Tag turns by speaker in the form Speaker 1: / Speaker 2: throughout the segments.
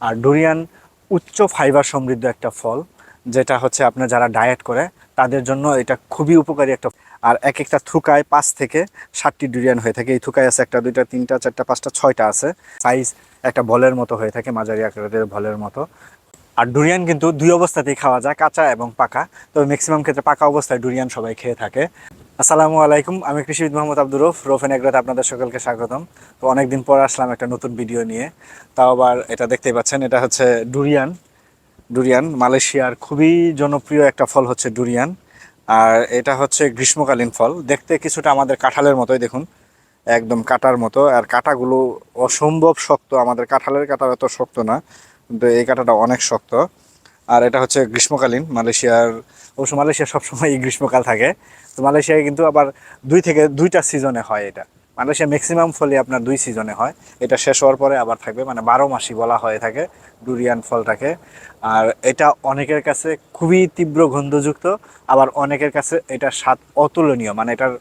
Speaker 1: আর durian উচ্চ fibre সমৃদ্ধ একটা ফল, যেটা হচ্ছে আপনার যারা ডায়েট করে, তাদের জন্য এটা খুবই উপকারী একটা আর এক একটা থুকায় পাঁচ থেকে ষাটটি ডুরিয়ান হয়ে থাকে। এই থুকায় আছে একটা, দুইটা, তিনটা, চারটা, পাঁচটা, ছয়টা আছে। সাইজ একটা বলের মতো হয়ে থাকে, মাঝারি আকারের বলের মতো। আর ডুরিয়ান কিন্তু দুই অবস্থাতেই খাওয়া যায়, কাঁচা এবং পাকা। তবে ম্যাক্সিমাম ক্ষেত্রে পাকা অবস্থায় ডুরিয়ান সবাই খেয়ে থাকে। আসসালামু আলাইকুম, আমি কৃষিবিদ মোহাম্মদ আব্দুর রফ রোফেন এগ্রাতে আপনাদের সকলকে স্বাগতম। তো অনেকদিন পর আসলাম একটা নতুন ভিডিও নিয়ে। তাও আবার এটা দেখতেই পাচ্ছেন, এটা হচ্ছে ডুরিয়ান। ডুরিয়ান, মালয়েশিয়ার খুবই জনপ্রিয় একটা ফল হচ্ছে ডুরিয়ান। আর এটা হচ্ছে গ্রীষ্মকালীন ফল। দেখতে কিছুটা আমাদের কাঁঠালের মতোই, দেখুন। একদম কাটার মতো। আর কাঁটাগুলো অসম্ভব শক্ত। আমাদের কাঁঠালের কাঁটা এত শক্ত না, কিন্তু এই কাঁটাটা অনেক শক্ত। আর এটা হচ্ছে গ্রীষ্মকালীন মালয়েশিয়ার, অবশ্য মালয়েশিয়া সবসময় গ্রীষ্মকাল থাকে। তো মালয়েশিয়ায় কিন্তু আবার দুই থেকে দুইটা সিজনে হয় এটা। মালয়েশিয়া ম্যাক্সিমাম ফলই আপনার দুই সিজনে হয়। এটা শেষ হওয়ার পরে আবার থাকবে মানে বারো মাসই বলা হয়ে থাকে, ডুরিয়ান ফলটাকে। আর এটা অনেকের কাছে খুবই তীব্র গন্ধযুক্ত, আবার অনেকের কাছে এটা স্বাদ অতুলনীয় মানে এটার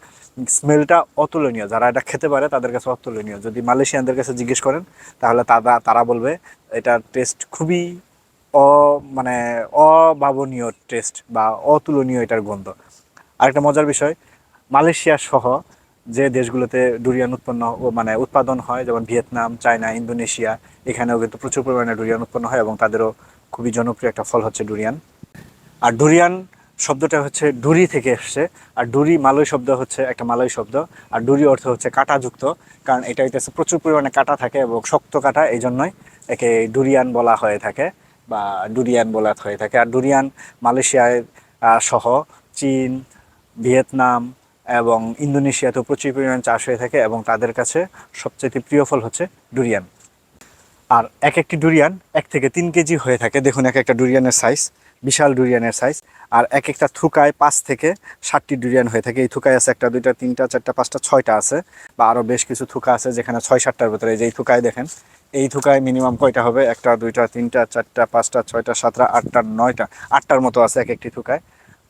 Speaker 1: স্মেলটা অতুলনীয়। যারা এটা খেতে পারে, তাদের কাছে অতুলনীয়। যদি মালয়েশিয়ানদের কাছে জিজ্ঞেস করেন, তাহলে তারা তারা বলবে, এটার টেস্ট খুবই অ মানে অভাবনীয় টেস্ট বা অতুলনীয় এটার গন্ধ। আরেকটা মজার বিষয়, মালয়েশিয়া সহ যে দেশগুলোতে ডুরিয়ান উৎপন্ন মানে উৎপাদন হয়, যেমন ভিয়েতনাম, চায়না, ইন্দোনেশিয়া, এখানেও কিন্তু প্রচুর পরিমাণে ডুরিয়ান উৎপন্ন হয় এবং তাদেরও খুবই জনপ্রিয় একটা ফল হচ্ছে ডুরিয়ান আর ডুরিয়ান শব্দটা হচ্ছে ডুরি থেকে এসছে, আর ডুরি মালয় শব্দ হচ্ছে একটা মালয় শব্দ, আর ডুরি অর্থ হচ্ছে কাঁটাযুক্ত, কারণ এটা হইতেছে প্রচুর পরিমাণে কাঁটা থাকে এবং শক্ত কাঁটা এই জন্যই একে ডুরিয়ান বলা হয়ে থাকে। বা ডুরিয়ান বলা হয়ে থাকে। আর ডুরিয়ান মালয়েশিয়ায় সহ চীন, ভিয়েতনাম এবং ইন্দোনেশিয়াতেও প্রচুর পরিমাণ চাষ হয়ে থাকে এবং তাদের কাছে সবচেয়ে প্রিয় ফল হচ্ছে ডুরিয়ান। আর এক একটি ডুরিয়ান এক থেকে তিন কেজি হয়ে থাকে। দেখুন এক একটা ডুরিয়ানের সাইজ বিশাল ডুরিয়ানের সাইজ আর এক একটা থুকায় পাঁচ থেকে ষাটটি ডুরিয়ান হয়ে থাকে। এই থুকায় আছে একটা, দুইটা, তিনটা, চারটা, পাঁচটা, ছয়টা আছে বা আরও বেশ কিছু থুকা আছে যেখানে ছয়, সাতটার ভেতরে। এই যে এই থুকায় দেখেন, এই থুকায় মিনিমাম কয়টা হবে? একটা, দুইটা, তিনটা, চারটা, পাঁচটা, ছয়টা, সাতটা, আটটা, নয়টা, আটটার মতো আছে এক একটি থুকায়।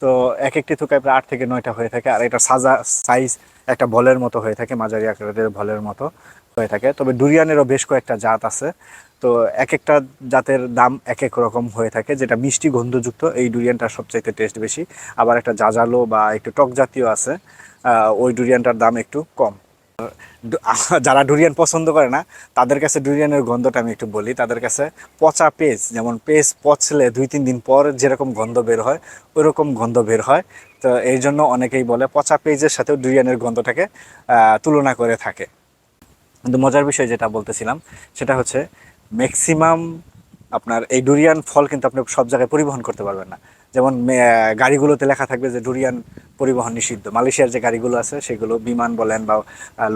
Speaker 1: তো এক একটি থুকায় প্রায় আট থেকে নয়টা হয়ে থাকে, আর এটা সাজা সাইজ একটা বলের মতো হয়ে থাকে, মাঝারি আকারের বলের মতো হয়ে থাকে। তবে ডুরিয়ানেরও বেশ কয়েকটা জাত আছে। তো এক একটা জাতের দাম এক এক রকম হয়ে থাকে, যেটা মিষ্টি গন্ধযুক্ত, এই ডুরিয়ানটার সবচাইতে টেস্ট বেশি। আবার একটা জাজালো বা একটু টক জাতীয় আছে ওই ডুরিয়ানটার দাম একটু কম। যারা ডুরিয়ান পছন্দ করে না, তাদের কাছে ডুরিয়ানের গন্ধটা আমি একটু বলি। তাদের কাছে পচা পেজ যেমন পেজ পচলে দুই তিন দিন পর যেরকম গন্ধ বের হয় ওইরকম গন্ধ বের হয়। তো এই জন্য অনেকেই বলে পচা পেজের সাথেও ডুরিয়ানের গন্ধটাকে তুলনা করে থাকে। কিন্তু মজার বিষয় যেটা বলতেছিলাম, সেটা হচ্ছে ম্যাক্সিমাম আপনার এই ডুরিয়ান ফল কিন্তু আপনি সব জায়গায় পরিবহন করতে পারবেন না। যেমন গাড়িগুলোতে লেখা থাকবে যে ডুরিয়ান পরিবহন নিষিদ্ধ। মালয়েশিয়ার যে গাড়িগুলো আছে, সেগুলো বিমান বলেন বা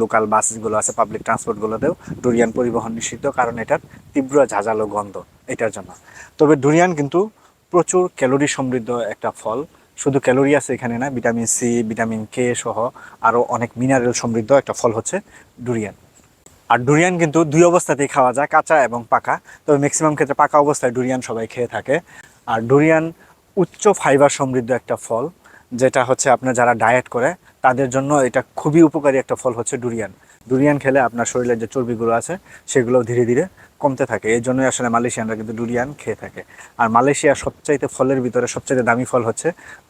Speaker 1: লোকাল বাসগুলো আছে পাবলিক ট্রান্সপোর্টগুলোতেও ডুরিয়ান পরিবহন নিষিদ্ধ, কারণ এটার তীব্র ঝাঁঝালো গন্ধ এটার জন্য। তবে ডুরিয়ান কিন্তু প্রচুর ক্যালোরি সমৃদ্ধ একটা ফল। শুধু ক্যালোরি আছে এখানে না ভিটামিন সি ভিটামিন কে সহ আরও অনেক মিনারেল সমৃদ্ধ একটা ফল হচ্ছে ডুরিয়ান আর ডুরিয়ান কিন্তু দুই অবস্থাতেই খাওয়া যায়, কাঁচা এবং পাকা। তবে ম্যাক্সিমাম ক্ষেত্রে পাকা অবস্থায় ডুরিয়ান সবাই খেয়ে থাকে। আর ডুরিয়ান উচ্চ ফাইবার সমৃদ্ধ একটা ফল, যেটা হচ্ছে আপনার যারা ডায়েট করে, তাদের জন্য এটা খুবই উপকারী একটা ফল হচ্ছে ডুরিয়ান ডুরিয়ান খেলে আপনার শরীরের যে চর্বিগুলো আছে সেগুলো ধীরে ধীরে কমতে থাকে। এই জন্যই আসলে মালয়েশিয়ানরা কিন্তু ডুরিয়ান খেয়ে থাকে। আর মালয়েশিয়ার সবচাইতে ফলের ভিতরে সবচাইতে দামি ফল হচ্ছে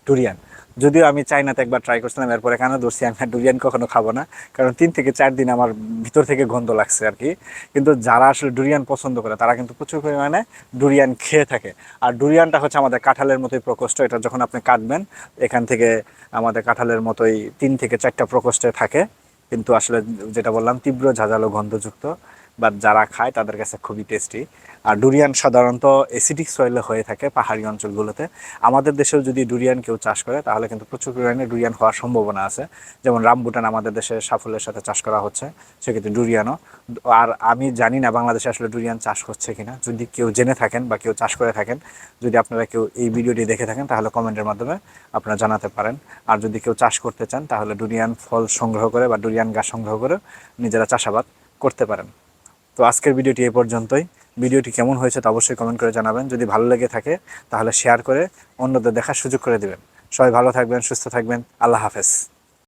Speaker 1: ডুরিয়ান যদিও আমি চাইনাতে একবার ট্রাই করছিলাম, এরপরে কেন ধরছি, আমি ডুরিয়ান কখনো খাব না। কারণ তিন থেকে চার দিন আমার ভিতর থেকে গন্ধ লাগছে আর কি। কিন্তু যারা আসলে ডুরিয়ান পছন্দ করে, তারা কিন্তু প্রচুর পরিমাণে ডুরিয়ান খেয়ে থাকে। আর ডুরিয়ানটা হচ্ছে আমাদের কাঁঠালের মতোই প্রকোষ্ঠ, এটা যখন আপনি কাটবেন, এখান থেকে আমাদের কাঁঠালের মতোই তিন থেকে চারটা প্রকোষ্ঠে থাকে। কিন্তু আসলে যেটা বললাম, তীব্র ঝাঁঝালো গন্ধযুক্ত। বা যারা খায়, তাদের কাছে খুবই টেস্টি আর ডুরিয়ান সাধারণত এসিডিক সয়েলে হয়ে থাকে পাহাড়ি অঞ্চলগুলোতে। আমাদের দেশেও যদি ডুরিয়ান কেউ চাষ করে, তাহলে কিন্তু প্রচুর পরিমাণে ডুরিয়ান হওয়ার সম্ভাবনা আছে। যেমন রামবুটান আমাদের দেশে সাফল্যের সাথে চাষ করা হচ্ছে, সেক্ষেত্রে ডুরিয়ানও আর আমি জানি না বাংলাদেশে আসলে ডুরিয়ান চাষ হচ্ছে কিনা। যদি কেউ জেনে থাকেন বা কেউ চাষ করে থাকেন, যদি আপনারা কেউ এই ভিডিওটি দেখে থাকেন, তাহলে কমেন্টের মাধ্যমে আপনারা জানাতে পারেন। আর যদি কেউ চাষ করতে চান, তাহলে ডুরিয়ান ফল সংগ্রহ করে বা ডুরিয়ান গাছ সংগ্রহ করে নিজেরা চাষাবাদ করতে পারেন। তো আজকের ভিডিওটি এ পর্যন্তই। ভিডিওটি কেমন হয়েছে তা অবশ্যই কমেন্ট করে জানাবেন। যদি ভালো লেগে থাকে, তাহলে শেয়ার করে অন্যদের দেখার সুযোগ করে দেবেন। সবাই ভালো থাকবেন, সুস্থ থাকবেন। আল্লাহ হাফেজ।